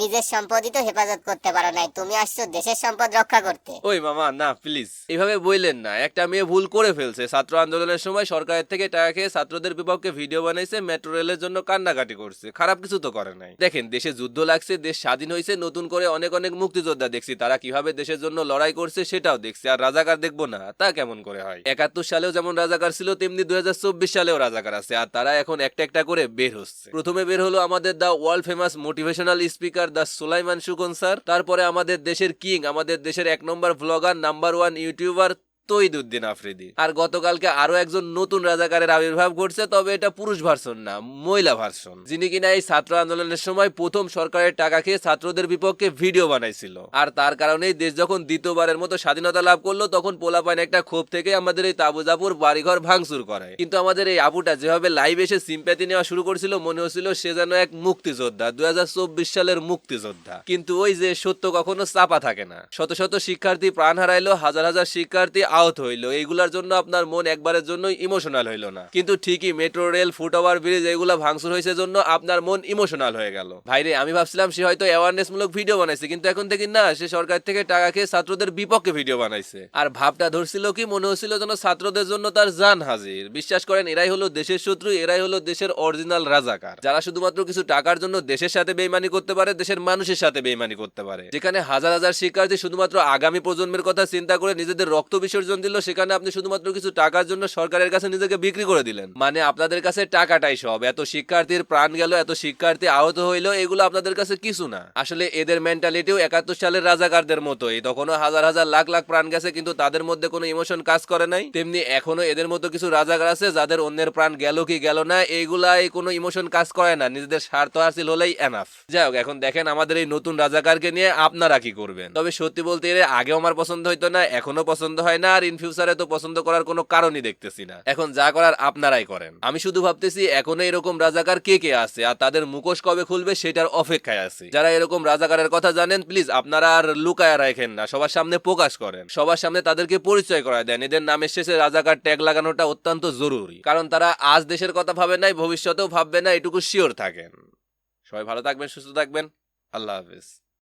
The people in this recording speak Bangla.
নিজের সম্পদই তো হেফাজত করতে পারো নাই। তুমি আসছো দেশের সম্পদ রক্ষা করতে। ওই মামা, না প্লিজ এভাবে বললেন না। একটা মেয়ে ভুল করে ফেলছে। ছাত্র আন্দোলনের সময় সরকারের থেকে টাকা খেয়ে ছাত্রদের বিপক্ষে ভিডিও বানাইছে মেট্রো রেলের জন্য কান্নাকাটি করছে। খারাপ কিছু তো করে নাই। দেখেন, দেশে যুদ্ধ লাগছে, দেশ স্বাধীন হয়েছে নতুন করে অনেক অনেক মুক্তিযোদ্ধা দেখছি। তারা কীভাবে দেশের জন্য লড়াই করছে সেটাও দেখছি। আর রাজাকার দেখব না, তা কেমন করে হয়? একাত্তর সালেও যেমন রাজাকার ছিল, তেমনি দুই হাজার চব্বিশ সালেও রাজাকার আছে। আর তারা এখন একটা একটা করে বের হচ্ছে। প্রথমে বের হলো আমাদের the world famous motivational speaker the Sulaiman Sukhon sir তারপরে আমাদের দেশের কিং আমাদের দেশের এক নম্বর ব্লগার নাম্বার ওয়ান ইউটিউবার তৈদুদ্দিন আফ্রিদি। আর গতকালকে আরও একজন নতুন রাজাকারের আবির্ভাব ঘটছে, তবে এটা পুরুষ ভার্সন না, মহিলা ভার্সন। যিনি কিনা এই ছাত্র আন্দোলনের সময় প্রথম সরকারের টাকা খেয়ে ছাত্রদের বিপক্ষে ভিডিও বানাইছিল। আর তার কারণেই দেশ যখন দ্বিতীয়বারের মতো স্বাধীনতা লাভ করল, তখন পোলাপাইন একটা ক্ষোভ থেকে আমাদের এই তাবুজাপুর বাড়িঘর ভাঙচুর করে। কিন্তু আমাদের এই আপুটা যেভাবে লাইভ এসে সিম্প্যাথি নেওয়া শুরু করেছিল, মনে হচ্ছিল সে যেন এক মুক্তিযোদ্ধা, দুই হাজার চব্বিশ সালের মুক্তিযোদ্ধা। কিন্তু ওই যে সত্য কখনো চাপা থাকে না। শত শত শিক্ষার্থী প্রাণ হারাইলো, হাজার হাজার শিক্ষার্থী আহত হইল। এগুলার জন্য আপনার মন একবারের জন্য ইমোশনাল হইল না। কিন্তু ঠিকই metro rail foot over bridge এগুলা ভাঙচুর হয়েছে জন্য আপনার মন ইমোশনাল হয়ে গেল। ভাইরে আমি ভাবছিলাম সে হয়তো অ্যাওয়ারনেস মূলক ভিডিও বানাইছে, কিন্তু এখন থেকে না, সে সরকার থেকে টাকা খেয়ে ছাত্রদের বিপক্ষে ভিডিও বানাইছে। আর ভাবটা ধরছিল কি, মনে হচ্ছিল যেন ছাত্রদের জন্য তার জান হাজির। বিশ্বাস করেন, এরাই হলো দেশের শত্রু, এরাই হলো দেশের অরিজিনাল রাজাকার। যারা শুধুমাত্র কিছু টাকার জন্য দেশের সাথে বেইমানি করতে পারে, দেশের মানুষের সাথে বেইমানি করতে পারে। যেখানে হাজার হাজার শিক্ষার্থী শুধুমাত্র আগামী প্রজন্মের কথা চিন্তা করে নিজেদের রক্ত বিসর্জন দিল, সেখানে আপনি শুধুমাত্র কিছু টাকার জন্য সরকারের কাছে নিজেকে বিক্রি করে দিলেন। মানে আপনাদের কাছে টাকাটাই সব, এত শিক্ষার্থীর প্রাণ গেল, এত শিক্ষার্থী আহত হইল, এগুলো আপনাদের কাছে কিছু না। আসলে এদের মেন্টালিটিও একাত্তর সালের রাজাকারদের মতোই, তখনও হাজার হাজার লাখ লাখ প্রাণ গেছে, কিন্তু তাদের মধ্যে কোনো ইমোশন কাজ করে নাই। তেমনি এখনও এদের মতো কিছু রাজাকার আছে, যাদের অন্যের প্রাণ গেল কি গেল না এইগুলাই কোনো ইমোশন কাজ করে না, নিজেদের স্বার্থ হাসিল হলেই এনাফ যাই হোক, এখন দেখেন আমাদের এই নতুন রাজাকারকে নিয়ে আপনারা কি করবেন। তবে সত্যি বলতে এর আগেও আমার পছন্দ হইতো না এখনও পছন্দ হয় না আর ইন ফিউচারে তো পছন্দ করার কোনো কারণই দেখতেছি না। এখন যা করার আপনারাই করেন। আমি শুধু ভাবতেছি এখনও এরকম রাজাকার কে কে আছে আর তাদের মুখোশ কবে খুলবে সেটার অপেক্ষায় আছে। যারা এরকম রাজাকারের কথা জানেন প্লিজ আপনারা আর লুকায় রাখেন না, সবার সামনে প্রকাশ করেন। সবার সামনে তাদেরকে পরিচয় করায় দেন, এদের নামের শেষে রাজাকার ট্যাগ লাগানোটা অত্যন্ত জরুরি। কারণ তারা আজ দেশের কথা ভাবে নাই, ভবিষ্যতেও ভাববে না, এটুকু শিওর থাকেন। সবাই ভালো থাকবেন, সুস্থ থাকবেন। আল্লাহ হাফিজ।